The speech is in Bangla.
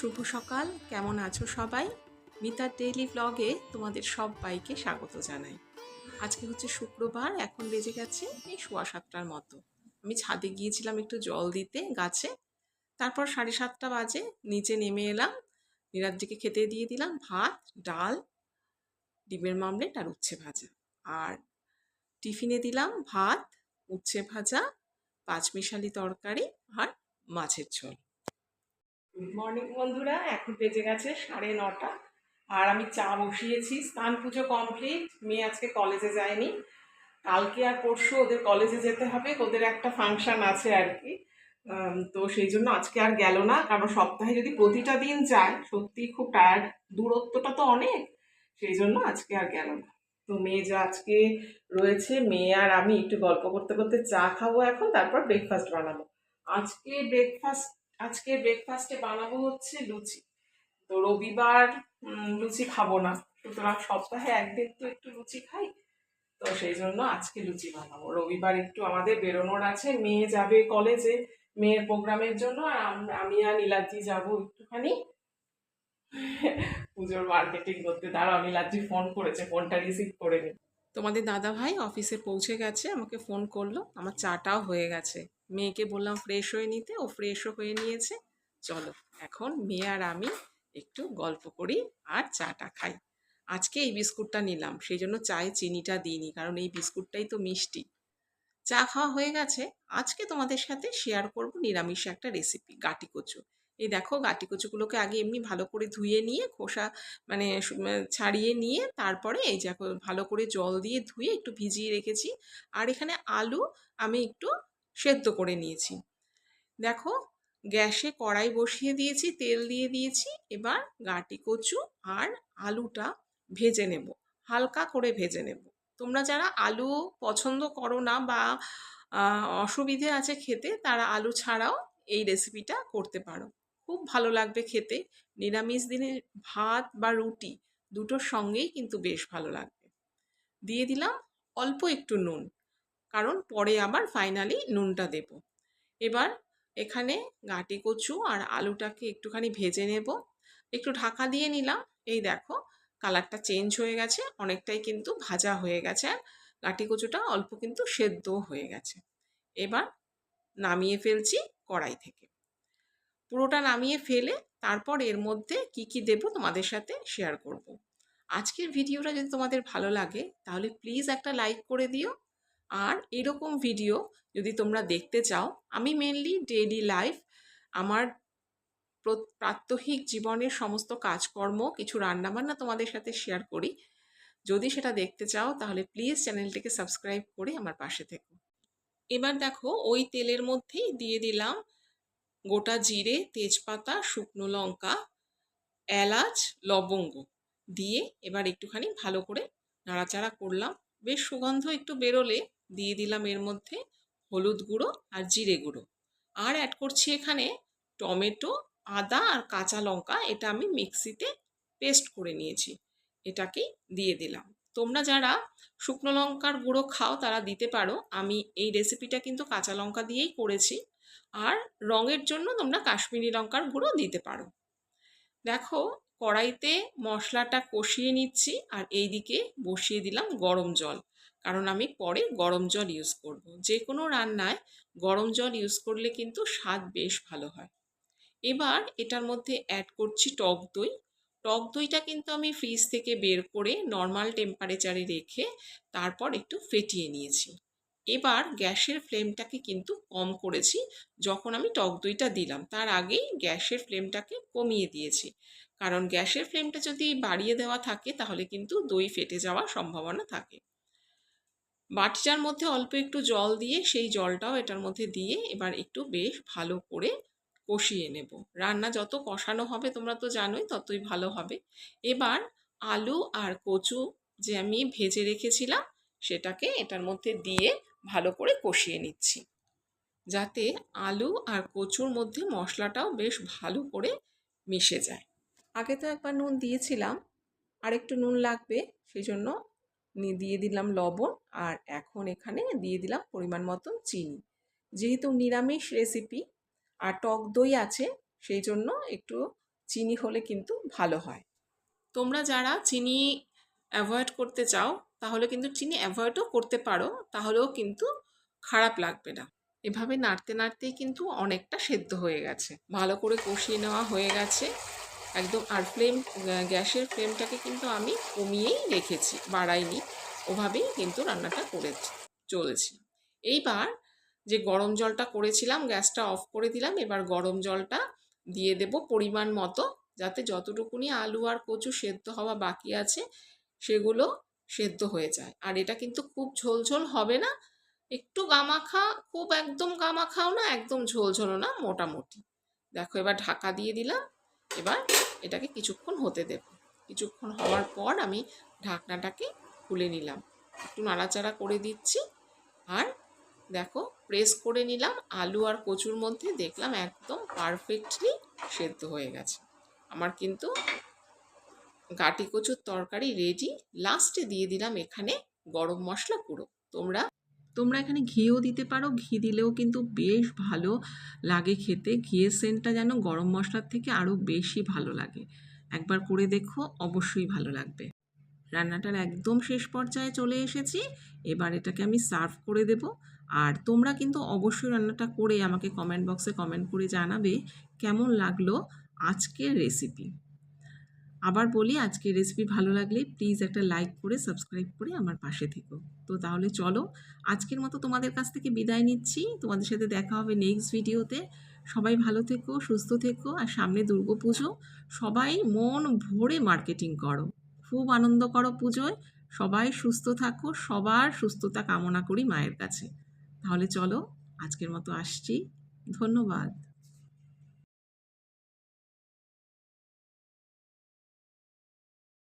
শুভ সকাল, কেমন আছো সবাই? মিতার ডেইলি ব্লগে তোমাদের সবাইকে স্বাগত জানাই। আজকে হচ্ছে শুক্রবার, এখন বেজে গেছে এই সোয়া সাতটার মতো। আমি ছাদে গিয়েছিলাম একটু জল দিতে গাছে। তারপর সাড়ে সাতটা বাজে, নিচে নেমে এলাম। নিরাজ্জিকে খেতে দিয়ে দিলাম ভাত, ডাল, ডিমের মামলেট আর উচ্ছে ভাজা। আর টিফিনে দিলাম ভাত, উচ্ছে ভাজা, পাঁচমিশালি তরকারি আর মাছের ঝোল। গুড মর্নিং বন্ধুরা। এখন বেজে গেছে সাড়ে নটা। আর আমি চা বসিয়েছি, স্নান পুজো কমপ্লিট মেয়ে আজকে কলেজে যায়নি। কালকে আর পরশু ওদের কলেজে যেতে হবে, ওদের একটা ফাংশান আছে আর কি। তো সেই জন্য আজকে আর গেল না, কারণ সপ্তাহে যদি প্রতিটা দিন যায়, সত্যি খুব টায়ার্ড দূরত্বটা তো অনেক, সেই জন্য আজকে আর গেল না। তো মেয়ে যা আজকে রয়েছে, মেয়ে আর আমি একটু গল্প করতে করতে চা খাব এখন, তারপর ব্রেকফাস্ট বানাবো। আজকে ব্রেকফাস্ট আজকে ব্রেকফাস্টে বানাবো হচ্ছে লুচি। তো রবিবার লুচি খাব না। সুতরাং সপ্তাহে একদিন তো একটু লুচি খাই। তো সেই জন্য আজকে লুচি বানাবো। রবিবার একটু আমাদের বেরোনোর আছে। মেয়ে যাবে কলেজে মেয়ের প্রোগ্রামের জন্য। আর আমি আর নীলাদ্রি যাব একটুখানি। পুজোর মার্কেটিং করতে। দাঁড়াও, নীলাদ্রি ফোন করেছে। ফোনটা রিসিভ করে নি। তোমাদের দাদা ভাই অফিসে পৌঁছে গেছে, আমাকে ফোন করল, আমার চাটাও হয়ে গেছে। মেয়েকে বললাম ফ্রেশ হয়ে নিতে, ও ফ্রেশও হয়ে নিয়েছে। চলো, এখন মেয়ে আর আমি একটু গল্প করি আর চাটা খাই। আজকে এই বিস্কুটটা নিলাম, সেই জন্য চায়ে চিনিটা দিইনি, কারণ এই বিস্কুটটাই তো মিষ্টি। চা খাওয়া হয়ে গেছে, আজকে তোমাদের সাথে শেয়ার করব নিরামিষ একটা রেসিপি গাটি কচু। এই দেখো গাটি কচুগুলোকে আগে এমনি ভালো করে ধুয়ে নিয়ে, খোসা মানে মানে ছাড়িয়ে নিয়ে তারপরে এই দেখো ভালো করে জল দিয়ে ধুয়ে একটু ভিজিয়ে রেখেছি। আর এখানে আলু আমি একটু সেদ্ধ করে নিয়েছি। দেখো গ্যাসে কড়াই বসিয়ে দিয়েছি, তেল দিয়ে দিয়েছি, এবার গাটি কচু আর আলুটা ভেজে নেব, হালকা করে ভেজে নেব। তোমরা যারা আলু পছন্দ করো না বা অসুবিধে আছে খেতে, তারা আলু ছাড়াও এই রেসিপিটা করতে পারো। খুব ভালো লাগবে খেতে। নিরামিষ দিনে ভাত বা রুটি দুটোর সঙ্গেই কিন্তু বেশ ভালো লাগবে। দিয়ে দিলাম অল্প একটু নুন, কারণ পরে আবার ফাইনালি নুনটা দেব। এবার এখানে গাটি কচু আর আলুটাকে একটুখানি ভেজে নেব। একটু ঢাকা দিয়ে নিলাম। এই দেখো কালারটা চেঞ্জ হয়ে গেছে, অনেকটাই কিন্তু ভাজা হয়ে গেছে আর গাটি কচুটা অল্প কিন্তু সেদ্ধ হয়ে গেছে। এবার নামিয়ে ফেলছি কড়াই থেকে। পুরোটা নামিয়ে ফেলে তারপর এর মধ্যে কি কি দেব তোমাদের সাথে শেয়ার করব। আজকের ভিডিওটা যদি তোমাদের ভালো লাগে, তাহলে প্লিজ একটা লাইক করে দিও। আর এরকম ভিডিও যদি তোমরা দেখতে চাও, আমি মেনলি ডেইলি লাইফ আমার প্রাত্যহিক জীবনের সমস্ত কাজকর্ম, কিছু রান্নাবান্না তোমাদের সাথে শেয়ার করি। যদি সেটা দেখতে চাও, তাহলে প্লিজ চ্যানেলটিকে সাবস্ক্রাইব করে আমার পাশে থেকো। এবার দেখো, ওই তেলের মধ্যেই দিয়ে দিলাম গোটা জিরে, তেজপাতা, শুকনো লঙ্কা, এলাচ, লবঙ্গ দিয়ে এবার একটুখানি ভালো করে নাড়াচাড়া করলাম। বেশ সুগন্ধ একটু বেরোলে দিয়ে দিলাম এর মধ্যে হলুদ গুঁড়ো আর জিরে গুঁড়ো। আর অ্যাড করছি এখানে টমেটো, আদা আর কাঁচা লঙ্কা, এটা আমি মিক্সিতে পেস্ট করে নিয়েছি। এটাকেই দিয়ে দিলাম। তোমরা যারা শুকনো লঙ্কার গুঁড়ো খাও তারা দিতে পারো। আমি এই রেসিপিটা কিন্তু কাঁচা লঙ্কা দিয়েই করেছি। আর রঙের জন্য তোমরা কাশ্মীরি লঙ্কার গুঁড়ো দিতে পারো। দেখো, কড়াইতে মশলাটা কষিয়ে নিচ্ছি আর এইদিকে বসিয়ে দিলাম গরম জল। কারণ আমি পরে গরম জল ইউজ করব। যে কোনো রান্নায় গরম জল ইউজ করলে কিন্তু স্বাদ বেশ ভালো হয়। এবার এটার মধ্যে অ্যাড করছি টক দই। টক দইটা কিন্তু আমি ফ্রিজ থেকে বের করে নর্মাল টেম্পারেচারে রেখে তারপর একটু ফেটিয়ে নিয়েছি। এবার গ্যাসের ফ্লেমটাকে কিন্তু কম করেছি যখন আমি টক দইটা দিলাম। তার আগেই গ্যাসের ফ্লেমটাকে কমিয়ে দিয়েছি। কারণ গ্যাসের ফ্লেমটা যদি বাড়িয়ে দেওয়া থাকে, তাহলে কিন্তু দই ফেটে যাওয়ার সম্ভাবনা থাকে। বাটিটার মধ্যে অল্প একটু জল দিয়ে সেই জলটাও এটার মধ্যে দিয়ে এবার একটু বেশ ভালো করে কষিয়ে নেব। রান্না যত কষানো হবে তোমরা তো জানোই, ততই ভালো হবে। এবার আলু আর কচু যে আমি ভেজে রেখেছিলাম, সেটাকে এটার মধ্যে দিয়ে ভালো করে কষিয়ে নিচ্ছি। যাতে আলু আর কচুর মধ্যে মশলাটাও বেশ ভালো করে মিশে যায়। আগে তো একবার নুন দিয়েছিলাম আর একটু নুন লাগবে সেই জন্য দিয়ে দিলাম লবণ আর এখন এখানে দিয়ে দিলাম পরিমাণ মতন চিনি। যেহেতু নিরামিষ রেসিপি আর টক দই আছে সেই জন্য একটু চিনি হলে কিন্তু ভালো হয়। তোমরা যারা চিনি অ্যাভয়েড করতে চাও তাহলে কিন্তু চিনি অ্যাভয়েডও করতে পারো, তাহলেও কিন্তু খারাপ লাগবে না। এভাবে নাড়তে নাড়তেই কিন্তু অনেকটা সেদ্ধ হয়ে গেছে। ভালো করে কষিয়ে নেওয়া হয়ে গেছে। একদম আর ফ্লেম গ্যাসের ফ্লেমটাকে কিন্তু আমি কমিয়েই রেখেছি, বাড়াইনি। ওভাবেই কিন্তু রান্নাটা করে চলেছি। এইবার যে গরম জলটা করেছিলাম, গ্যাসটা অফ করে দিলাম, এবার গরম জলটা দিয়ে দেব পরিমাণ মতো, যাতে যতটুকুনি আলু আর কচু সেদ্ধ হওয়া বাকি আছে, সেগুলো সেদ্ধ হয়ে যায়। আর এটা কিন্তু খুব ঝোলঝোল হবে না। একটু গামাখা, খুব একদম গামাখাও না, একদম ঝোলঝোলও না, মোটামুটি। দেখো এবার ঢাকা দিয়ে দিলাম। এবার এটাকে কিছুক্ষণ হতে দেব। কিছুক্ষণ হওয়ার পর আমি ঢাকনাটাকে খুলে নিলাম। একটু নাড়াচাড়া করে দিচ্ছি। আর দেখো, প্রেস করে নিলাম। আলু আর কচুর মধ্যে দেখলাম একদম পারফেক্টলি সেদ্ধ হয়ে গেছে। আমার কিন্তু গাটি কচুর তরকারি রেডি লাস্টে দিয়ে দিলাম এখানে গরম মশলা গুঁড়ো। তোমরা তোমরা এখানে ঘিও দিতে পারো, ঘি দিলেও কিন্তু বেশ ভালো লাগে খেতে। ঘিয়ের সেন্টটা যেন গরম মশলার থেকে আরও বেশি ভালো লাগে। একবার করে দেখো, অবশ্যই ভালো লাগবে। রান্নাটার একদম শেষ পর্যায়ে চলে এসেছি। এবার এটাকে আমি সার্ভ করে দেব। আর তোমরা কিন্তু অবশ্যই রান্নাটা করে আমাকে কমেন্ট বক্সে কমেন্ট করে জানাবে কেমন লাগল আজকের রেসিপি আবার বলি আজকে রেসিপি ভালো লাগলে প্লিজ একটা লাইক করে সাবস্ক্রাইব করে আমার পাশে থেকো। তো তাহলে চলো, আজকের মতো তোমাদের কাছ থেকে বিদায় নিচ্ছি। তোমাদের সাথে দেখা হবে নেক্সট ভিডিওতে সবাই ভালো থেকো, সুস্থ থেকো আর সামনে দুর্গা পুজো। সবাই মন ভরে মার্কেটিং করো। খুব আনন্দ করো পুজোয়। সবাই সুস্থ থাকো, সবার সুস্থতা কামনা করি মায়ের কাছে। তাহলে চলো, আজকের মতো আসছি। ধন্যবাদ।